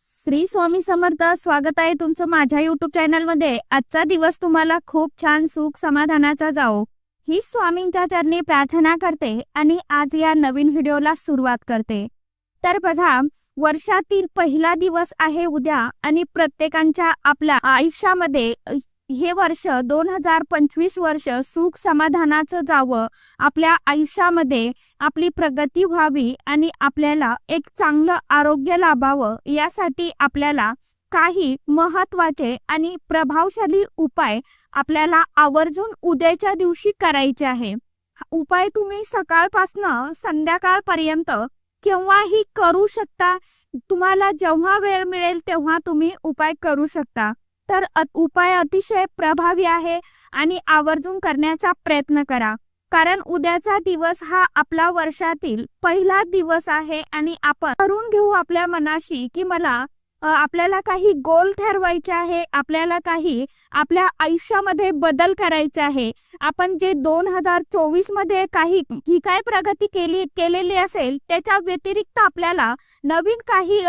श्री स्वामी समर्थ स्वागत आहे तुमचं माझ्या युट्यूब चॅनलमध्ये आजचा दिवस तुम्हाला खूप छान सुख समाधानाचा जाओ ही स्वामींच्या चरणी प्रार्थना करते आणि आज या नवीन व्हिडिओला सुरुवात करते. तर बघा वर्षातील पहिला दिवस आहे उद्या आणि प्रत्येकांच्या आपल्या आयुष्यामध्ये हे वर्ष दोन हजार पंचवीस वर्ष सुख समाधानाचं जावं. आपल्या आयुष्यामध्ये आपली प्रगती व्हावी आणि आपल्याला एक चांगलं आरोग्य लाभावं यासाठी आपल्याला काही महत्त्वाचे आणि प्रभावशाली उपाय आपल्याला आवर्जून उद्याच्या दिवशी करायचे आहे. उपाय तुम्ही सकाळपासनं संध्याकाळपर्यंत केव्हाही करू शकता. तुम्हाला जेव्हा वेळ मिळेल तेव्हा तुम्ही उपाय करू शकता. तर उपाय अतिशय प्रभावी आहे आणि आवर्जून करण्याचा प्रयत्न करा. कारण उद्याचा दिवस हा आपला वर्षातील पहिला दिवस आहे आणि आपण करून घेऊ आपल्या मनाशी की मला आपल्याला काही गोल ठरवायचे आहे आपल्याला काही आपल्या आयुष्यामध्ये बदल करायचे आहे. आपण जे दोन हजार चोवीसमध्ये काही जी काय प्रगती केली केलेली असेल त्याच्या व्यतिरिक्त आपल्याला नवीन काही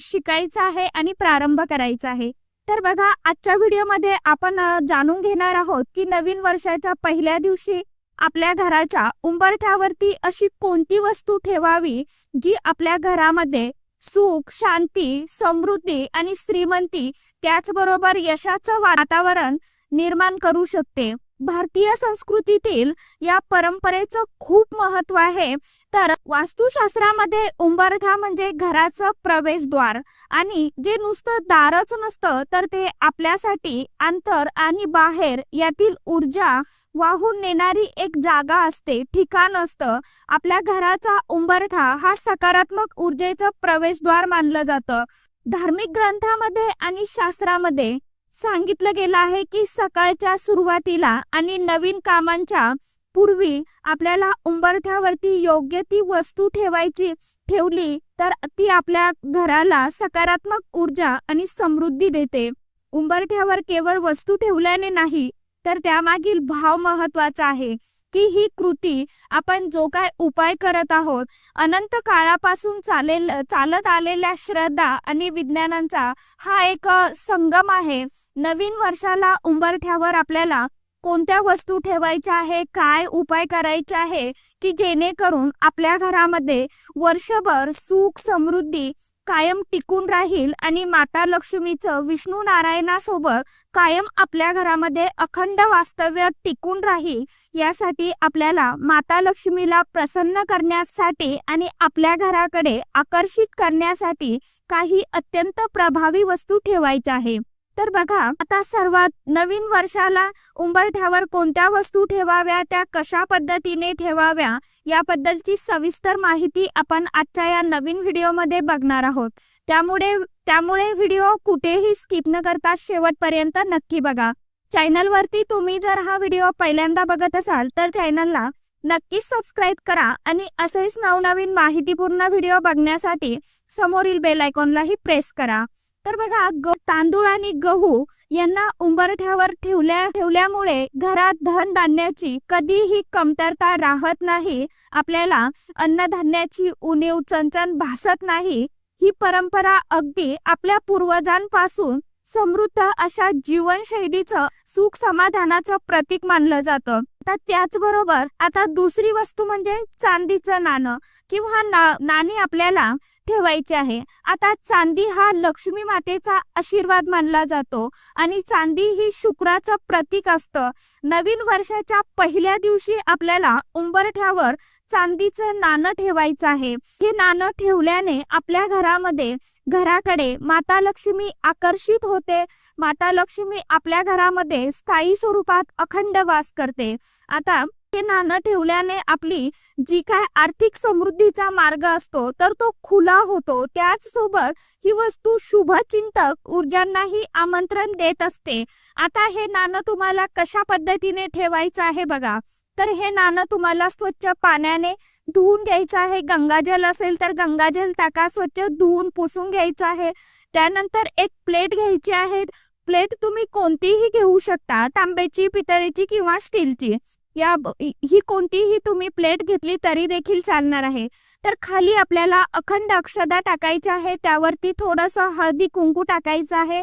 शिकायचं आहे आणि प्रारंभ करायचा आहे. तर बघा आजच्या व्हिडिओमध्ये आपण जाणून घेणार आहोत की नवीन वर्षाच्या पहिल्या दिवशी आपल्या घराच्या उंबरठ्यावरती अशी कोणती वस्तू ठेवावी जी आपल्या घरामध्ये सुख शांती समृद्धी आणि श्रीमंती त्याचबरोबर यशाचं वातावरण निर्माण करू शकते? भारतीय संस्कृतीतील या परंपरेचं खूप महत्त्व आहे. तर वास्तुशास्त्रामध्ये उंबरठा म्हणजे घराचं प्रवेशद्वार आणि जे नुसतं दारच नसतं तर ते आपल्यासाठी अंतर आणि बाहेर यातील ऊर्जा वाहून नेणारी एक जागा असते ठिकाण असतं. आपल्या घराचा उंबरठा हा सकारात्मक ऊर्जेचं प्रवेशद्वार मानलं जातं. धार्मिक ग्रंथामध्ये आणि शास्त्रामध्ये सांगितलं गेलं आहे की सकाळच्या सुरुवातीला आणि नवीन कामांच्या पूर्वी आपल्याला उंबरठ्यावरती योग्य ती वस्तू ठेवायची ठेवली तर ती आपल्या घराला सकारात्मक ऊर्जा आणि समृद्धी देते. उंबरठ्यावर केवळ वस्तू ठेवल्याने नाही तर त्यामागील भाव महत्त्वाचा आहे की ही कृती आपण जो काय उपाय करत आहोत अनंत काळापासून चालेल चालत आलेल्या श्रद्धा आणि विज्ञानांचा हा एक संगम आहे. नवीन वर्षाला उंबरठ्यावर आपल्याला कोणत्या वस्तू ठेवायच्या आहे काय उपाय करायचे आहे की जेणेकरून आपल्या घरामध्ये वर्षभर सुख समृद्धी कायम टिकून राहील आणि माता लक्ष्मीचं विष्णू नारायणासोबत कायम आपल्या घरामध्ये अखंड वास्तव्य टिकून राहील यासाठी आपल्याला माता लक्ष्मीला प्रसन्न करण्यासाठी आणि आपल्या घराकडे आकर्षित करण्यासाठी काही अत्यंत प्रभावी वस्तू ठेवायच्या आहे तर बघा आता सर्वात नवीन वर्षाला उंबरठ्यावर कोणत्या वस्तू ठेवाव्या त्या कशा पद्धतीने ठेवाव्या याबद्दलची सविस्तर माहिती आपण आजच्या या नवीन व्हिडिओमध्ये बघणार आहोत. त्यामुळे त्यामुळे व्हिडिओ कुठेही स्किप न करता शेवटपर्यंत नक्की बघा. चॅनलवरती तुम्ही जर हा व्हिडिओ पहिल्यांदा बघत असाल तर चॅनलला नक्कीच सबस्क्राईब करा आणि असेच नवनवीन माहितीपूर्ण व्हिडिओ बघण्यासाठी समोरील बेल आयकॉनलाही प्रेस करा. तर बघा ग तांदूळ आणि गहू यांना उंबरठ्यावर ठेवल्या ठेवल्यामुळे घरात धन धान्याची कधीही कमतरता राहत नाही. आपल्याला अन्नधान्याची उणीव चणचण भासत नाही. ही परंपरा अगदी आपल्या पूर्वजांपासून समृद्ध अशा जीवनशैलीचं सुख समाधानाचं प्रतीक मानलं जातं. आता त्याचबरोबर आता दुसरी वस्तू म्हणजे चांदीचं नाणं किंवा नाणी आपल्याला ठेवायचे आहे. आता चांदी हा लक्ष्मी मातेचा आशीर्वाद मानला जातो आणि चांदी ही शुक्राचं प्रतीक असतं. नवीन वर्षाच्या पहिल्या दिवशी आपल्याला उंबरठ्यावर चांदीचं नाणं ठेवायचं आहे. हे नाणं ठेवल्याने आपल्या घरामध्ये घराकडे माता लक्ष्मी आकर्षित होते. माता लक्ष्मी आपल्या घरामध्ये स्थायी स्वरूपात अखंड वास करते. आता हे नाणं ठेवल्याने आपली जी काय आर्थिक समृद्धीचा मार्ग असतो तर तो खुला होतो. त्याचसोबत ही वस्तू शुभचिंतक ऊर्जांनाही आमंत्रण देत असते. आता हे नाणं तुम्हाला कशा पद्धतीने ठेवायचं आहे बघा. तर हे नाणं तुम्हाला स्वच्छ पाण्याने धुवून घ्यायचं आहे. गंगाजल असेल तर गंगाजल टाका स्वच्छ धुवून पुसून घ्यायचं आहे. त्यानंतर एक प्लेट घ्यायची आहे. प्लेट तुम्ही कोणतीही घेऊ शकता तांब्याची पितळेची किंवा स्टीलची. या ही कोणतीही तुम्ही प्लेट घेतली तरी देखील चालणार आहे. तर खाली आपल्याला अखंड अक्षदा टाकायची आहे त्यावरती थोडंसं हळदी कुंकू टाकायचं आहे.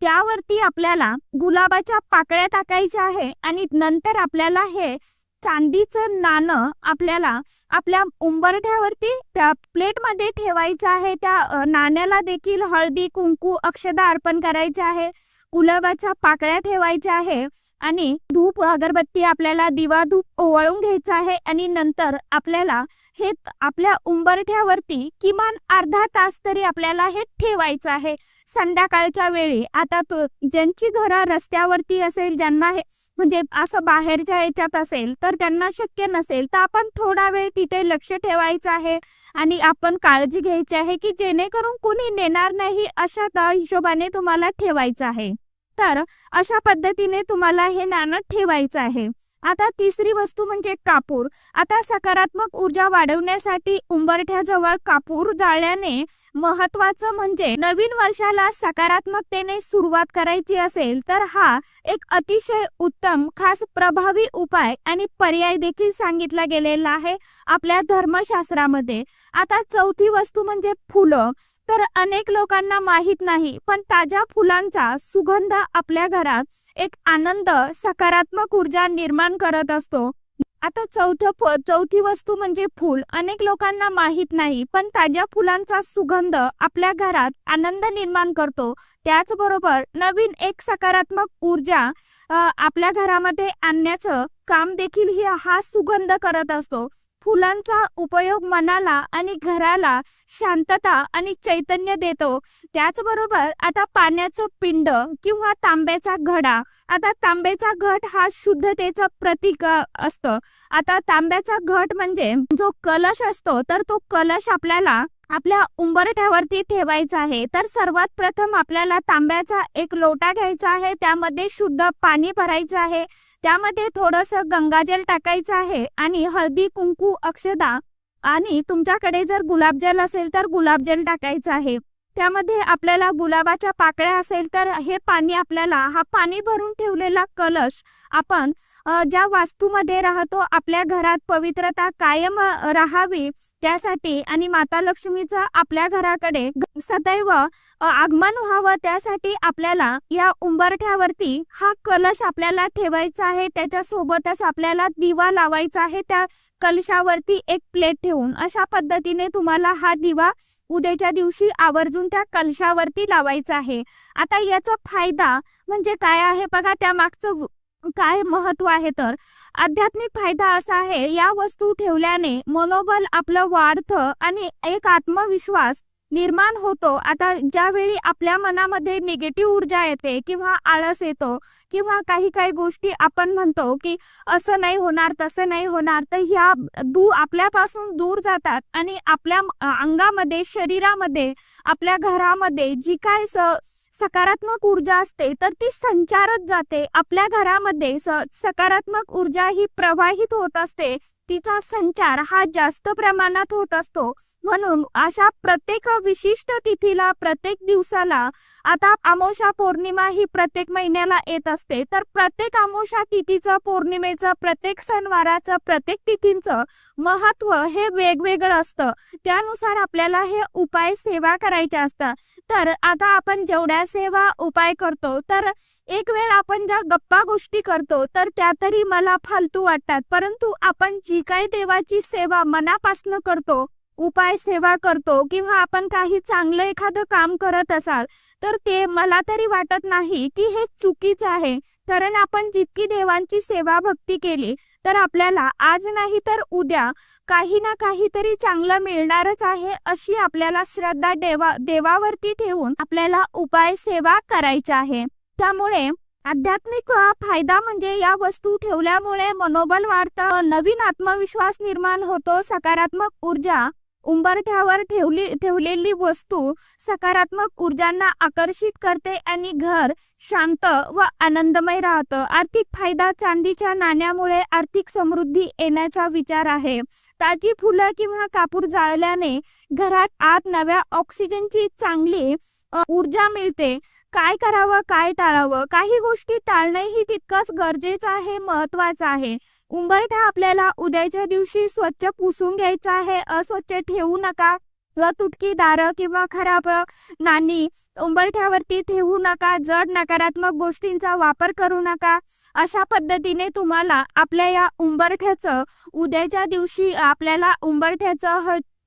त्यावरती आपल्याला गुलाबाच्या पाकळ्या टाकायच्या आहे आणि नंतर आपल्याला हे चांदीचं नाणं आपल्याला आपल्या उंबरठ्यावरती त्या प्लेटमध्ये ठेवायचं आहे. त्या नाण्याला देखील हळदी कुंकू अक्षदा अर्पण करायचे आहे. गुलाबाच्या पाकळ्या ठेवायच्या आहे. आणि धूप अगरबत्ती आपल्याला दिवा धूप ओवाळून घ्यायचा आहे आणि नंतर आपल्याला हे आपल्या उंबरठ्यावरती किमान अर्धा तास तरी आपल्याला हे ठेवायचं आहे. संध्याकाळच्या वेळी आता तो ज्यांची घरं रस्त्यावरती असेल ज्यांना हे म्हणजे असं बाहेरच्या याच्यात असेल तर त्यांना शक्य नसेल तर आपण थोडा वेळ तिथे लक्ष ठेवायचं आहे. आणि आपण काळजी घ्यायची आहे की जेणेकरून कोणी नेणार नाही अशा द- हिशोबाने तुम्हाला ठेवायचं आहे. तर अशा पद्धतीने तुम्हाला हे नाणं ठेवायचं आहे. आता तिसरी वस्तू म्हणजे कापूर. आता सकारात्मक ऊर्जा वाढवण्यासाठी उंबरठ्याजवळ कापूर जाळल्याने महत्वाचं म्हणजे नवीन वर्षाला सकारात्मकतेने सुरुवात करायची असेल तर हा एक अतिशय उत्तम खास प्रभावी उपाय आणि पर्याय देखील सांगितला गेलेला आहे आपल्या धर्मशास्त्रामध्ये. आता चौथी वस्तू म्हणजे फुलं. तर अनेक लोकांना माहीत नाही पण ताज्या फुलांचा सुगंध आपल्या घरात एक आनंद सकारात्मक ऊर्जा निर्माण करत असतो. आता चौथं फ- चौथी वस्तू म्हणजे फूल. अनेक लोकांना माहीत नाही पण ताज्या फुलांचा सुगंध आपल्या घरात आनंद निर्माण करतो. त्याचबरोबर नवीन एक सकारात्मक ऊर्जा आपल्या घरामध्ये आणण्याचं काम देखील ही हा सुगंध करत असतो. फुलांचा उपयोग मनाला आणि घराला शांतता आणि चैतन्य देतो. त्याचबरोबर आता पाण्याचं पिंड किंवा तांब्याचा घडा. आता तांब्याचा घट हा शुद्धतेचं प्रतीक असतं. आता तांब्याचा घट म्हणजे जो कलश असतो तर तो कलश आपल्याला आपल्या उंबरठ्यावरती ठेवायचं आहे. तर सर्वात प्रथम आपल्याला तांब्याचा एक लोटा घ्यायचा आहे. त्यामध्ये शुद्ध पाणी भरायचं आहे. त्यामध्ये थोडंसं गंगाजल टाकायचं आहे आणि हळदी कुंकू अक्षदा आणि तुमच्याकडे जर गुलाबजल असेल तर गुलाबजल टाकायचं आहे. त्यामध्ये आपल्याला गुलाबाच्या पाकळ्या असेल तर हे पाणी आपल्याला हा पाणी भरून ठेवलेला कलश आपण ज्या वास्तूमध्ये राहतो आपल्या घरात पवित्रता कायम राहावी त्यासाठी आणि माता लक्ष्मीचं आपल्या घराकडे सदैव आगमन व्हावं त्यासाठी आपल्याला या उंबरठ्यावरती हा कलश आपल्याला ठेवायचा आहे. त्याच्यासोबतच आपल्याला दिवा लावायचा आहे. त्या कलशावरती एक प्लेट ठेवून अशा पद्धतीने तुम्हाला हा दिवा उद्याच्या दिवशी आवर्जून त्या कलशावरती लावायचा आहे. आता याचा फायदा म्हणजे काय आहे? बघा त्या मागचं काय महत्त्व आहे तर आध्यात्मिक फायदा असा आहे या वस्तू ठेवल्याने मनोबल आपलं वाढतं आणि एक आत्मविश्वास निर्माण होतो. आता ज्यावेळी आपल्या मनामध्ये निगेटिव्ह ऊर्जा येते किंवा आळस येतो किंवा काही काही गोष्टी आपण म्हणतो की असं नाही होणार तसं नाही होणार तर ह्या दू आपल्यापासून दूर जातात आणि आपल्या अंगामध्ये शरीरामध्ये आपल्या घरामध्ये जी काय स सकारात्मक ऊर्जा असते तर ती संचारत जाते. आपल्या घरामध्ये सकारात्मक ऊर्जा ही प्रवाहित होत असते. तिचा संचार हा जास्त प्रमाणात होत असतो. म्हणून अशा प्रत्येक विशिष्ट तिथीला प्रत्येक दिवसाला आता अमावस्या पौर्णिमा ही प्रत्येक महिन्याला येत असते. तर प्रत्येक अमावस्या तिथीचं पौर्णिमेचं प्रत्येक सणवाराचं प्रत्येक तिथींचं महत्त्व हे वेगवेगळं असतं. त्यानुसार आपल्याला हे उपाय सेवा करायच्या असतात. तर आता आपण जेवढ्या सेवा उपाय करतो तर एक वेळ आपण ज्या गप्पा गोष्टी करतो तर त्या तरी मला फालतू वाटतात. परंतु आपण जी काही देवाची सेवा मनापासनं करतो उपाय सेवा करतो किंवा आपण काही चांगलं एखादं काम करत असाल तर ते मला तरी वाटत नाही की हे चुकीचं आहे. कारण आपण जितकी देवांची सेवा भक्ती केली तर आपल्याला आज नाही तर उद्या काही ना काहीतरी चांगलं मिळणारच आहे अशी आपल्याला श्रद्धा देवा देवावरती ठेवून आपल्याला उपाय सेवा करायची आहे. त्यामुळे आध्यात्मिक फायदा म्हणजे या वस्तू ठेवल्यामुळे मनोबल वाढतं नवीन आत्मविश्वास निर्माण होतो सकारात्मक ऊर्जा उंबरठ्यावर ठेवली ठेवलेली वस्तू सकारात्मक ऊर्जांना आकर्षित करते आणि घर शांत व आनंदमय राहतं. आर्थिक फायदा चांदीच्या नाण्यामुळे आर्थिक समृद्धी येण्याचा विचार आहे. ताजी फुलं किंवा कापूर जाळल्याने घरात आत नव्या ऑक्सिजनची चांगली ऊर्जा मिळते. काय करावं काय टाळावं? काही गोष्टी टाळणंही तितकंच गरजेचं आहे महत्वाचं आहे. उंबरठा आपल्याला उद्याच्या दिवशी स्वच्छ पुसून घ्यायचा आहे. अस्वच्छ ठेवू नका. व तुटकी दारं किंवा खराब नाणी उंबरठ्यावरती ठेवू नका. जड नकारात्मक गोष्टींचा वापर करू नका. अशा पद्धतीने तुम्हाला आपल्या या उंबरठ्याचं उद्याच्या दिवशी आपल्याला उंबरठ्याचं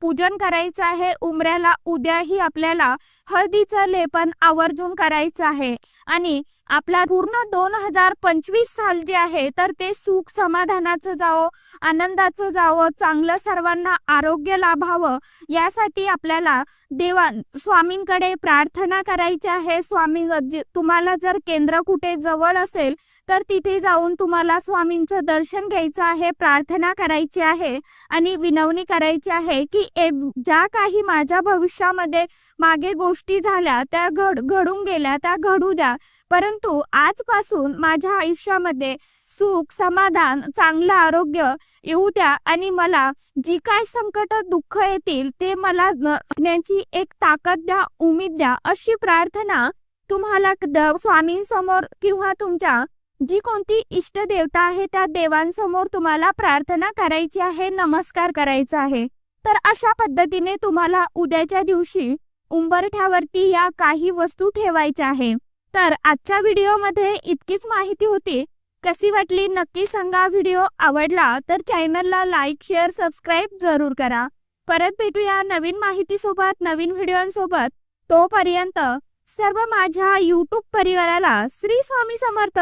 पूजन करायचं आहे. उंबऱ्याला उद्याही आपल्याला हळदीचं लेपन आवर्जून करायचं आहे. आणि आपला पूर्ण दोन हजार पंचवीस साल जे आहे तर ते सुख समाधानाचं जावं आनंदाचं जावं चांगलं सर्वांना आरोग्य लाभावं यासाठी आपल्याला देवा स्वामींकडे प्रार्थना करायची आहे. स्वामी जे तुम्हाला जर केंद्र कुठे जवळ असेल तर तिथे जाऊन तुम्हाला स्वामींचं दर्शन घ्यायचं आहे प्रार्थना करायची आहे. आणि विनवणी करायची आहे की ज्या काही माझ्या भविष्यामध्ये मागे गोष्टी झाल्या त्या घड घडून गेल्या त्या घडू द्या. परंतु आजपासून माझ्या आयुष्यामध्ये सुख समाधान चांगलं आरोग्य येऊ द्या आणि मला जी काय संकट दुःख येतील ते मला जगण्याची एक ताकद द्या उमेद द्या अशी प्रार्थना तुम्हाला स्वामींसमोर किंवा तुमच्या जी कोणती इष्ट देवता आहे त्या देवांसमोर तुम्हाला प्रार्थना करायची आहे नमस्कार करायचा आहे. तर अशा पद्धतीने तुम्हाला उद्याच्या दिवशी उंबरठ्यावरती या काही वस्तू ठेवायच्या आहे. तर आजच्या व्हिडिओमध्ये इतकीच माहिती होती. कशी वाटली नक्की सांगा. व्हिडिओ आवडला तर चॅनलला लाईक शेअर सबस्क्राईब जरूर करा. परत भेटूया नवीन माहितीसोबत नवीन व्हिडिओंसोबत. तोपर्यंत सर्व माझ्या यूट्यूब परिवाराला श्री स्वामी समर्थ.